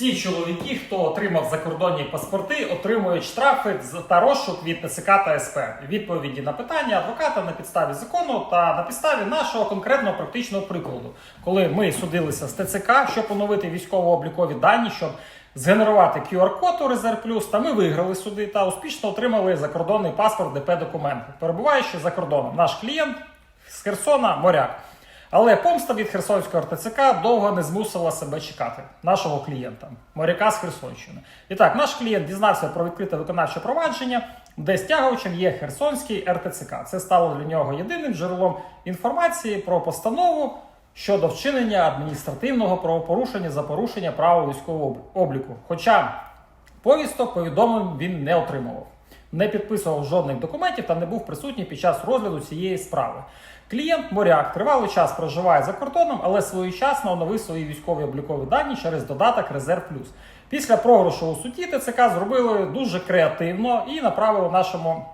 Всі чоловіки, хто отримав закордонні паспорти, отримують штрафи та розшук від ТЦК та СП. Відповіді на питання адвоката на підставі закону та на підставі нашого конкретного практичного прикладу, коли ми судилися з ТЦК, щоб оновити військово-облікові дані, щоб згенерувати QR-код у Резерв Плюс, та ми виграли суди та успішно отримали закордонний паспорт ДП документи, перебуваючи за кордоном. Наш клієнт з Херсона моряк. Але помста від Херсонського РТЦК довго не змусила себе чекати нашого клієнта, моряка з Херсонщини. І так, наш клієнт дізнався про відкрите виконавче провадження, де стягувачем є Херсонський РТЦК. Це стало для нього єдиним джерелом інформації про постанову щодо вчинення адміністративного правопорушення за порушення правил військового обліку. Хоча повісток повідомлень він не отримував не підписував жодних документів та не був присутній під час розгляду цієї справи. Клієнт моряк тривалий час проживає за кордоном, але своєчасно оновив свої військові облікові дані через додаток Резерв Плюс. Після програшу у суді ТЦК зробили дуже креативно і направили нашому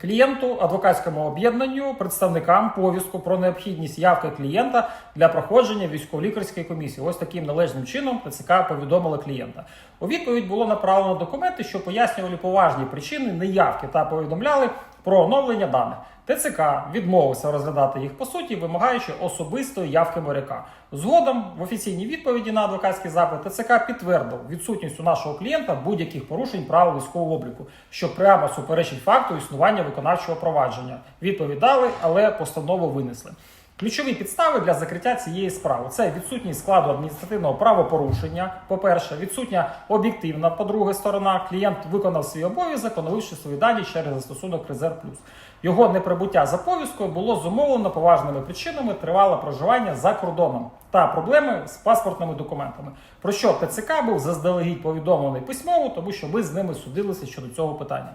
клієнту, адвокатському об'єднанню, представникам повістку про необхідність явки клієнта для проходження військово-лікарської комісії. Ось таким належним чином ТЦК повідомила клієнта. У відповідь було направлено документи, що пояснювали поважні причини неявки та повідомляли про оновлення даних. ТЦК відмовився розглядати їх по суті, вимагаючи особистої явки моряка. Згодом в офіційній відповіді на адвокатський запит ТЦК підтвердив відсутність у нашого клієнта будь-яких порушень правил військового обліку, що прямо суперечить факту існування виконавчого провадження. Відповідали, але постанову винесли. Ключові підстави для закриття цієї справи це відсутність складу адміністративного правопорушення. По-перше, відсутня об'єктивна, по-друге, сторона. Клієнт виконав свій обов'язок, оновивши свої дані через застосунок Резерв Плюс. Його неприбуття за повісткою було зумовлено поважними причинами тривале проживання за кордоном та проблеми з паспортними документами. Про що ТЦК був заздалегідь повідомлений письмово, тому що ми з ними судилися щодо цього питання.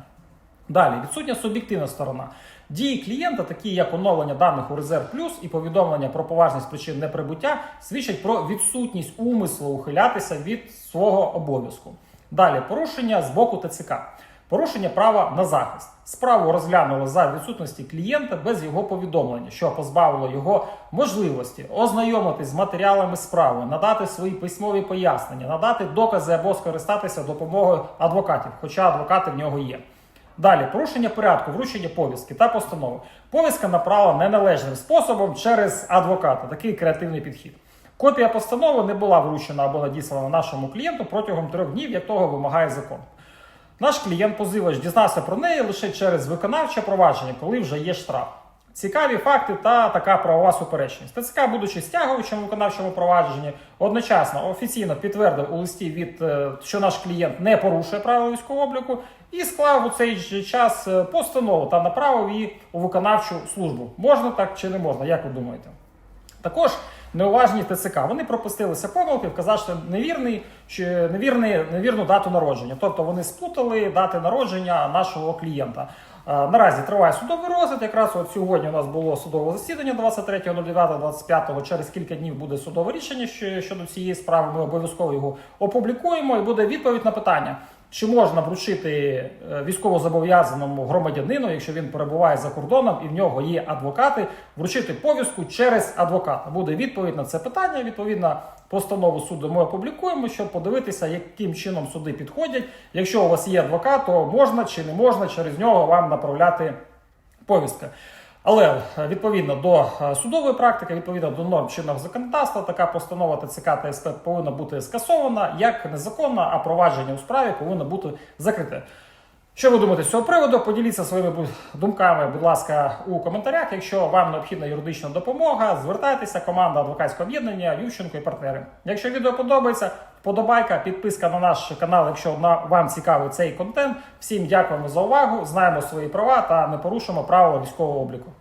Далі відсутня суб'єктивна сторона. Дії клієнта, такі як оновлення даних у Резерв Плюс і повідомлення про поважність причин неприбуття, свідчать про відсутність умислу ухилятися від свого обов'язку. Далі порушення з боку ТЦК. Порушення права на захист. Справу розглянули за відсутності клієнта без його повідомлення, що позбавило його можливості ознайомитись з матеріалами справи, надати свої письмові пояснення, надати докази або скористатися допомогою адвокатів, хоча адвокати в нього є. Далі порушення порядку, вручення повістки та постанови. Повістка направлена неналежним способом через адвоката. Такий креативний підхід. Копія постанови не була вручена або надіслана нашому клієнту протягом трьох днів, як того вимагає закон. Наш клієнт позивач дізнався про неї лише через виконавче провадження, коли вже є штраф. Цікаві факти та така правова суперечність. ТЦК, будучи стягувачем у виконавчому провадженні, одночасно офіційно підтвердив у листі від е, що наш клієнт не порушує правила військового обліку, і склав у цей час е, постанову та направив її у виконавчу службу. Можна так чи не можна? Як ви думаєте? Також неуважні ТЦК. Вони пропустилися помилки, вказавши невірний, чи невірний, невірну дату народження. Тобто вони сплутали дати народження нашого клієнта. Е, Наразі триває судовий розгляд. Якраз от сьогодні у нас було судове засідання 23.09.25. Через кілька днів буде судове рішення щодо цієї справи. Ми обов'язково його опублікуємо і буде відповідь на питання. Чи можна вручити е, військовозобов'язаному громадянину, якщо він перебуває за кордоном і в нього є адвокати, вручити повістку через адвоката? Буде відповідь на це питання. Відповідно, постанову суду ми опублікуємо, щоб подивитися, яким чином суди підходять. Якщо у вас є адвокат, то можна чи не можна через нього вам направляти повістка. Але е, відповідно до е, судової практики, відповідно до норм чинного законодавства, така постанова ТЦК та СП повинна бути скасована як незаконна, а провадження у справі повинно бути закрите. Що ви думаєте з цього приводу? Поділіться своїми думками, будь ласка, у коментарях. Якщо вам необхідна юридична допомога, звертайтеся. Команда адвокатського об'єднання Ющенко і партнери. Якщо відео подобається, вподобайка, підписка на наш канал, якщо вам цікавий цей контент. Всім дякуємо за увагу. Знаємо свої права та не порушимо правила військового обліку.